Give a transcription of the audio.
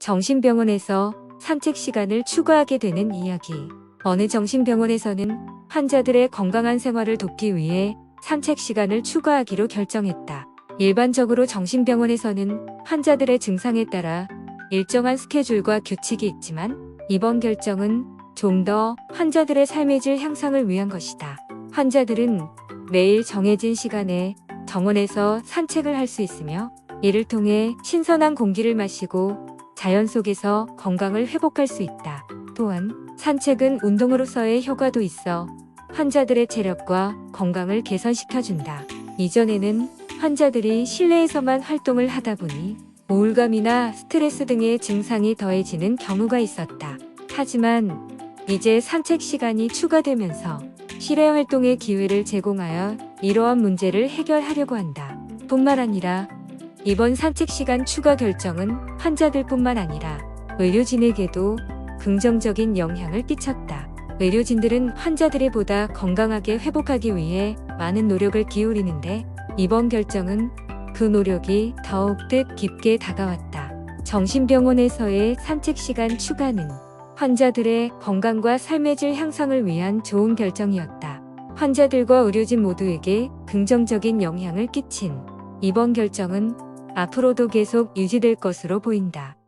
정신병원에서 산책 시간을 추가하게 되는 이야기. 어느 정신병원에서는 환자들의 건강한 생활을 돕기 위해 산책 시간을 추가하기로 결정했다. 일반적으로 정신병원에서는 환자들의 증상에 따라 일정한 스케줄과 규칙이 있지만 이번 결정은 좀 더 환자들의 삶의 질 향상을 위한 것이다. 환자들은 매일 정해진 시간에 정원에서 산책을 할 수 있으며 이를 통해 신선한 공기를 마시고 자연 속에서 건강을 회복할 수 있다. 또한 산책은 운동으로서의 효과도 있어 환자들의 체력과 건강을 개선시켜준다. 이전에는 환자들이 실내에서만 활동을 하다 보니 우울감이나 스트레스 등의 증상이 더해지는 경우가 있었다. 하지만 이제 산책 시간이 추가되면서 실외 활동의 기회를 제공하여 이러한 문제를 해결하려고 한다. 뿐만 아니라 이번 산책 시간 추가 결정은 환자들뿐만 아니라 의료진에게도 긍정적인 영향을 끼쳤다. 의료진들은 환자들이 보다 건강하게 회복하기 위해 많은 노력을 기울이는데 이번 결정은 그 노력이 더욱 뜻 깊게 다가왔다. 정신병원에서의 산책 시간 추가는 환자들의 건강과 삶의 질 향상을 위한 좋은 결정이었다. 환자들과 의료진 모두에게 긍정적인 영향을 끼친 이번 결정은 앞으로도 계속 유지될 것으로 보인다.